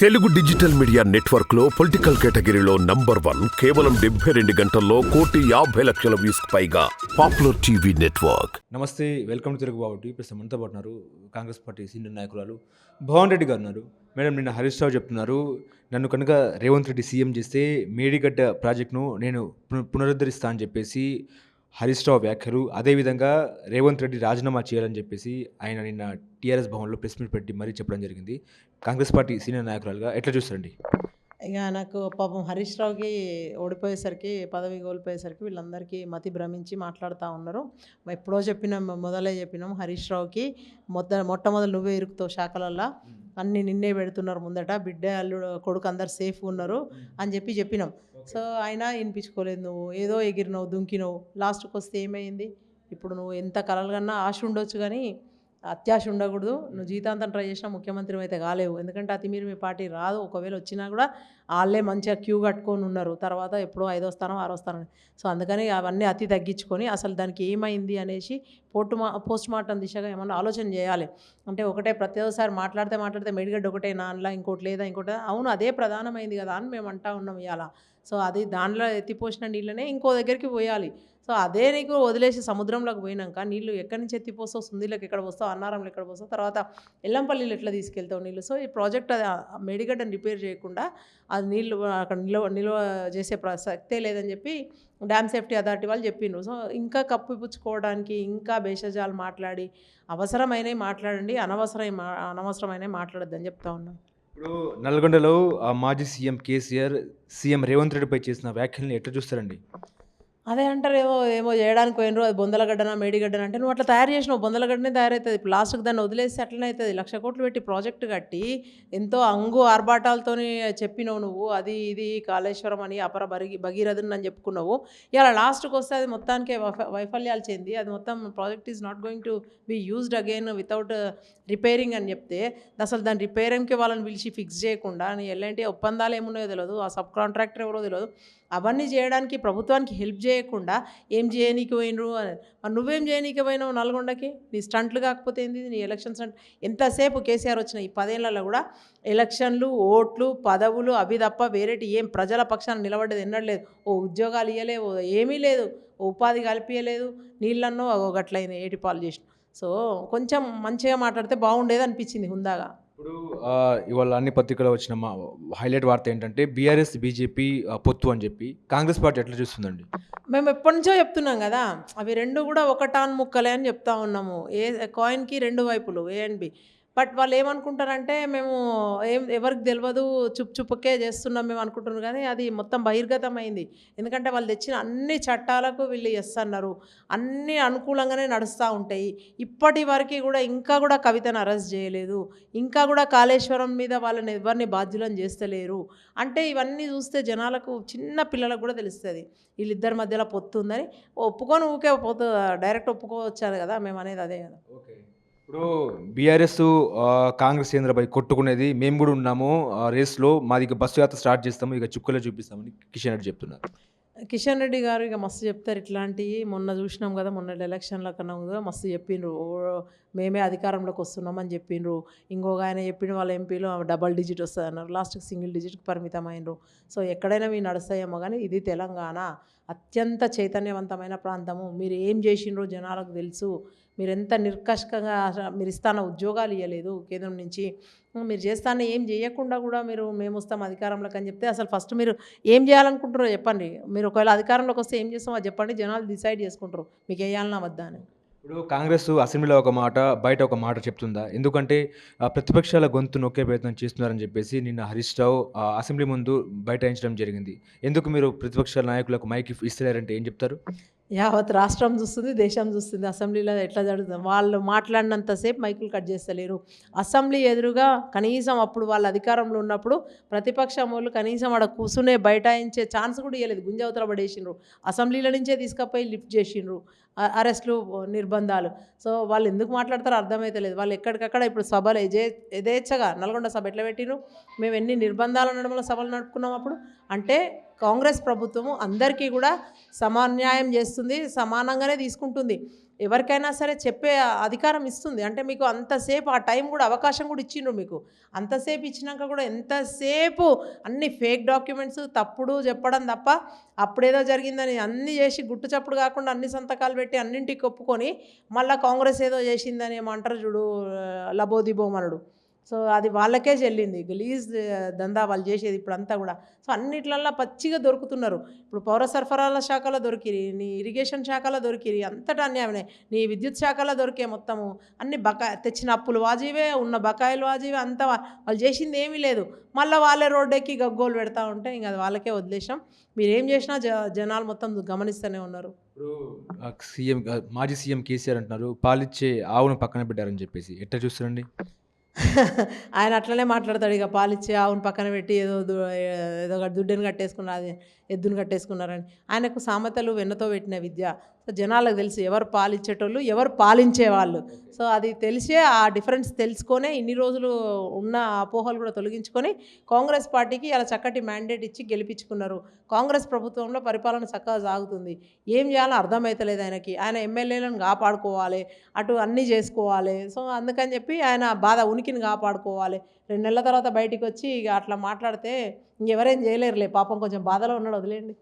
Telugu digital media నెట్వర్క్లో political కేటగిరీలో number one కేవలం డెబ్బై రెండు గంటల్లో కోటి యాభై లక్షల వ్యూస్ పైగా popular TV network. Namaste welcome to Telugu Babu ప్రస్తుతం మనతో పాటు కాంగ్రెస్ పార్టీ సీనియర్ నాయకురాలు భవన్ రెడ్డి గారు ఉన్నారు. మేడం నిన్న హరీష్ రావు చెప్తున్నారు నన్ను కనుక రేవంత్ రెడ్డి సీఎం చేస్తే మేడిగడ్డ ప్రాజెక్టును నేను పున- పునరుద్ధరిస్తా అని చెప్పేసి హరీష్ రావు వ్యాఖ్యలు అదేవిధంగా రేవంత్ రెడ్డి రాజీనామా చేయాలని చెప్పేసి ఆయన నిన్న టీఆర్ఎస్ భవన్లో ప్రెస్ మీట్ పెట్టి మరీ చెప్పడం జరిగింది. కాంగ్రెస్ పార్టీ సీనియర్ నాయకురాలుగా ఎట్లా చూస్తారండి? ఇక నాకు పాపం హరీష్ రావుకి ఓడిపోయేసరికి పదవి కోల్పోయేసరికి వీళ్ళందరికీ మతి భ్రమించి మాట్లాడుతూ ఉన్నారు. ఎప్పుడో చెప్పినాం మొదలే చెప్పినాం హరీష్ రావుకి మొట్ట మొట్టమొదటి నువ్వే ఇరుకుతావు శాఖలల్లో. అన్ని నిన్నే పెడుతున్నారు ముందట. బిడ్డ అల్లుడు కొడుకు అందరు సేఫ్ ఉన్నారు అని చెప్పి చెప్పినాం. సో అయినా వినిపించుకోలేదు నువ్వు. ఏదో ఎగిరినవు దుంకినవు. లాస్ట్కి వస్తే ఏమైంది? ఇప్పుడు నువ్వు ఎంత కలలు కన్నా ఆశ ఉండొచ్చు కానీ అత్యాశ ఉండకూడదు. నువ్వు జీతాంతం ట్రై చేసినా ముఖ్యమంత్రి అయితే కాలేవు. ఎందుకంటే అతి మీరు మీ పార్టీ రాదు. ఒకవేళ వచ్చినా కూడా వాళ్ళే మంచిగా క్యూ కట్టుకొని ఉన్నారు. తర్వాత ఎప్పుడో ఐదో స్థానం ఆరో స్థానం. సో అందుకని అవన్నీ అతి తగ్గించుకొని అసలు దానికి ఏమైంది అనేసి పోస్ట్ మా పోస్ట్ మార్టం దిశగా ఏమన్నా ఆలోచన చేయాలి. అంటే ఒకటే ప్రతిసారి మాట్లాడితే మాట్లాడితే మెడిగడ్డ ఒకటే నాన్లా ఇంకోటి లేదా ఇంకోటి? అవును అదే ప్రధానమైంది కదా అని మేము అంటా ఉన్నాం ఇవాళ సో అది దాంట్లో ఎత్తిపోసిన నీళ్ళనే ఇంకో దగ్గరికి పోయాలి. సో అదే నీకు వదిలేసి సముద్రంలోకి పోయినాక నీళ్ళు ఎక్కడి నుంచి ఎత్తిపోస్తావు సుందీలకు ఎక్కడ పోస్తావు? అన్నారంలో ఎక్కడ పోస్తావు? తర్వాత ఎల్లంపల్లిలో ఎట్లా తీసుకెళ్తావు నీళ్ళు? సో ఈ ప్రాజెక్ట్ అది మెడిగడ్డ రిపేర్ చేయకుండా అది నీళ్ళు అక్కడ నిల్వ నిల్వ చేసే ప్రసక్తే లేదని చెప్పి డ్యామ్ సేఫ్టీ అథారిటీ వాళ్ళు చెప్పిండ్రు సో ఇంకా కప్పిపుచ్చుకోవడానికి ఇంకా భేషజాలు మాట్లాడి అవసరమైనవి మాట్లాడండి అనవసరం అనవసరమైనవి మాట్లాడద్దని చెప్తా ఉన్నాం. ఇప్పుడు నల్గొండలో ఆ మాజీ సీఎం కేసీఆర్ సీఎం రేవంత్ రెడ్డిపై చేసిన వ్యాఖ్యల్ని ఎట్లా చూస్తారండి? అదే అంటారు ఏమో ఏమో చేయడానికి పోయినరు అది బొందలగడ్డన మేడిగడ్డన అంటే నువ్వు అట్లా తయారు చేసినావు బొందలగడ్డనే తయారవుతుంది ఇప్పుడు లాస్ట్కి దాన్ని వదిలేసి అట్లనే అవుతుంది లక్ష కోట్లు పెట్టి ప్రాజెక్ట్ కట్టి ఎంతో అంగు ఆర్భాటాలతోని చెప్పినావు నువ్వు. అది ఇది కాళేశ్వరం అని అపర బరిగి భగీరథన్ అని చెప్పుకున్నావు. ఇలా లాస్ట్కి వస్తే అది మొత్తానికే వైఫ- వైఫల్యాలు చెంది అది మొత్తం project is not going to be used again without repairing అని చెప్తే అసలు దాని రిపేరింగ్కి వాళ్ళని పిలిచి ఫిక్స్ చేయకుండా నీ ఎలాంటి ఒప్పందాలు ఏమున్నాయో తెలియదు ఆ సబ్ కాంట్రాక్టర్ ఎవరో తెలియదు అవన్నీ చేయడానికి ప్రభుత్వానికి హెల్ప్ చేయకుండా ఏం చేయనీకి పోయినరు అని. మరి నువ్వేం చేయనీకి పోయినావు నల్గొండకి? నీ స్టంట్లు కాకపోతే ఏంది? నీ ఎలక్షన్ స్టంట్ ఎంతసేపు కేసీఆర్ వచ్చిన ఈ పదేళ్ళలో కూడా ఎలక్షన్లు ఓట్లు పదవులు అవి తప్ప వేరేటి ఏం ప్రజల పక్షాన నిలబడ్డది ఎన్నడలేదు ఓ ఉద్యోగాలు ఇవ్వలేవు ఏమీ లేదు. ఓ ఉపాధి కల్పించలేదు నీళ్ళన్నో గట్లయిన ఏటి పాలు చేసిన. సో కొంచెం మంచిగా మాట్లాడితే బాగుండేది అనిపించింది హుందాగా. ఇప్పుడు ఇవాళ అన్ని పత్రికలు వచ్చిన మా హైలైట్ వార్త ఏంటంటే బీఆర్ఎస్ బీజేపీ పొత్తు అని చెప్పి. కాంగ్రెస్ పార్టీ ఎట్లా చూస్తుందండి? మేము ఎప్పటి నుంచో చెప్తున్నాం కదా అవి రెండు కూడా ఒకటాన్ ముక్కలే అని చెప్తా ఉన్నాము. ఏ కాయిన్కి రెండు వైపులు ఏ అండ్ బి బట్ వాళ్ళు ఏమనుకుంటారంటే మేము ఏం ఎవరికి తెలియదు చుప్ చుప్పకే చేస్తున్నాం మేము అనుకుంటున్నాం కానీ అది మొత్తం బహిర్గతం అయింది ఎందుకంటే వాళ్ళు తెచ్చిన అన్ని చట్టాలకు వీళ్ళు ఎస్ అన్నారు. అన్నీ అనుకూలంగానే నడుస్తూ ఉంటాయి. ఇప్పటి వరకు కూడా ఇంకా కూడా కవితను అరెస్ట్ చేయలేదు. ఇంకా కూడా కాళేశ్వరం మీద వాళ్ళని ఎవరిని బాధ్యులను చేస్తలేరు. అంటే ఇవన్నీ చూస్తే జనాలకు చిన్న పిల్లలకు కూడా తెలుస్తుంది. వీళ్ళిద్దరి మధ్యలో పొత్తు ఉందని. ఒప్పుకొని ఊకే పోతు డైరెక్ట్ ఒప్పుకోవచ్చారు కదా మేము అనేది అదే కదా. ఓకే. ఇప్పుడు బీఆర్ఎస్ కాంగ్రెస్ కేంద్రపై కొట్టుకునేది మేము కూడా ఉన్నాము. రేస్లో మాది ఇక బస్సు యాత్ర స్టార్ట్ చేస్తాము. ఇక చుక్కలే చూపిస్తామని కిషన్ రెడ్డి చెప్తున్నారు. కిషన్ రెడ్డి గారు ఇక మస్తు చెప్తారు ఇట్లాంటివి. మొన్న చూసినాం కదా మొన్న ఎలక్షన్ల కన్నా కూడా మస్తు చెప్పిండ్రు ఓ, మేమే అధికారంలోకి వస్తున్నామని చెప్పిండ్రు ఇంకొక ఆయన చెప్పిన వాళ్ళ ఎంపీలు డబల్ డిజిట్ వస్తుంది అన్నారు. లాస్ట్కి సింగిల్ డిజిట్కి పరిమితం అయినరు సో ఎక్కడైనా మీరు నడుస్తాయేమో కానీ ఇది తెలంగాణ. అత్యంత చైతన్యవంతమైన ప్రాంతము. మీరు ఏం చేసిండ్రో జనాలకు తెలుసు. మీరు ఎంత నిర్కష్టంగా మీరు ఇస్తాన ఉద్యోగాలు ఇవ్వలేదు కేంద్రం నుంచి. మీరు చేస్తాన ఏం చేయకుండా కూడా మీరు మేము వస్తాం అధికారంలోకి అని చెప్తే అసలు ఫస్ట్ మీరు ఏం చేయాలనుకుంటారో చెప్పండి. మీరు ఒకవేళ అధికారంలోకి వస్తే ఏం చేస్తామో చెప్పండి జనాలు డిసైడ్ చేసుకుంటారు మీకు వేయాలన్నా వద్దా అని. ఇప్పుడు కాంగ్రెస్ అసెంబ్లీలో ఒక మాట బయట ఒక మాట చెప్తుందా? ఎందుకంటే ప్రతిపక్షాల గొంతు నొక్కే ప్రయత్నం చేస్తున్నారని చెప్పేసి నిన్న హరీష్ రావు అసెంబ్లీ ముందు బైఠాయించడం జరిగింది. ఎందుకు మీరు ప్రతిపక్షాల నాయకులకు మైక్ ఇస్తలేరంటే ఏం చెప్తారు? యావత్ రాష్ట్రం చూస్తుంది దేశం చూస్తుంది అసెంబ్లీలో ఎట్లా జరుగుతుంది? వాళ్ళు మాట్లాడినంతసేపు మైకులు కట్ చేస్తలేరు. అసెంబ్లీ ఎదురుగా కనీసం అప్పుడు వాళ్ళ అధికారంలో ఉన్నప్పుడు ప్రతిపక్షం వాళ్ళు కనీసం ఆడ కూర్చునే బైఠాయించే ఛాన్స్ కూడా ఇవ్వలేదు గుంజవతల పడేసిండ్రు. అసెంబ్లీల నుంచే తీసుకపోయి లిఫ్ట్ చేసిండ్రు. అరెస్ట్లు అరెస్టులు నిర్బంధాలు. సో వాళ్ళు ఎందుకు మాట్లాడతారో అర్థమైతలేదు వాళ్ళు ఎక్కడికక్కడ ఇప్పుడు సభలు ఎజే యథేచ్ఛగా నల్గొండ సభ ఎట్లా పెట్టిరు మేము ఎన్ని నిర్బంధాల నడుమల సభలు నడుపుకున్నాం అప్పుడు? అంటే కాంగ్రెస్ ప్రభుత్వము అందరికీ కూడా సమాన్యాయం చేస్తుంది సమానంగానే తీసుకుంటుంది. ఎవరికైనా సరే చెప్పే అధికారం ఇస్తుంది. అంటే మీకు అంతసేపు ఆ టైం కూడా అవకాశం కూడా ఇచ్చిండ్రు మీకు. అంతసేపు ఇచ్చినాక కూడా ఎంతసేపు అన్ని ఫేక్ డాక్యుమెంట్స్ తప్పుడు చెప్పడం తప్ప అప్పుడేదో జరిగిందని అన్ని చేసి గుట్టు చప్పుడు కాకుండా అన్ని సంతకాలు పెట్టి అన్నింటికి ఒప్పుకొని మళ్ళీ కాంగ్రెస్ ఏదో చేసిందని ఏమంటారు చూడు లబోదిబోమనుడు. సో అది వాళ్ళకే చెల్లింది. గలీజ్ దందా వాళ్ళు చేసేది ఇప్పుడు అంతా కూడా. సో అన్నిట్లల్లో పచ్చిగా దొరుకుతున్నారు. ఇప్పుడు పౌర సరఫరాల శాఖలో దొరికిరి నీ ఇరిగేషన్ శాఖలో దొరికిరి అంతటా అన్యాయమే నీ విద్యుత్ శాఖలో దొరికే మొత్తము అన్ని బకా తెచ్చిన అప్పులు వాజీవే ఉన్న బకాయిలు వాజీవే అంతా వాళ్ళు చేసింది ఏమీ లేదు. మళ్ళీ వాళ్ళే రోడ్డెక్కి గగ్గోలు పెడతా ఉంటే ఇంకా అది వాళ్ళకే వదిలేసాం మీరు ఏం చేసినా జ జనాలు మొత్తం గమనిస్తూనే ఉన్నారు. ఇప్పుడు సీఎం మాజీ సీఎం కేసీఆర్ అంటున్నారు పాలిచ్చే ఆవును పక్కన పెట్టారని చెప్పేసి. ఎట్లా చూస్తారండి? ఆయన అట్లనే మాట్లాడతాడు. ఇక పాలిచ్చి ఆవును పక్కన పెట్టి ఏదో ఏదో ఒక దుడ్డుని కట్టేసుకున్నారు అది ఎద్దును కట్టేసుకున్నారని. ఆయనకు సామెతలు వెన్నతో పెట్టిన విద్య. సో జనాలకు తెలుసు ఎవరు పాలించేటోళ్ళు ఎవరు పాలించే వాళ్ళు సో అది తెలిసే ఆ డిఫరెన్స్ తెలుసుకొనే ఇన్ని రోజులు ఉన్న అపోహలు కూడా తొలగించుకొని కాంగ్రెస్ పార్టీకి అలా చక్కటి మ్యాండేట్ ఇచ్చి గెలిపించుకున్నారు. కాంగ్రెస్ ప్రభుత్వంలో పరిపాలన చక్కగా సాగుతుంది. ఏం చేయాలో అర్థమవుతలేదు ఆయనకి. ఆయన ఎమ్మెల్యేలను కాపాడుకోవాలి అటు అన్నీ చేసుకోవాలి. సో అందుకని చెప్పి ఆయన బాధ ఉనికిని కాపాడుకోవాలి. రెండు నెలల తర్వాత బయటికి వచ్చి ఇక అట్లా మాట్లాడితే ఇంకెవరేం చేయలేరులే. పాపం కొంచెం బాధలో ఉన్నాడు వదిలేండి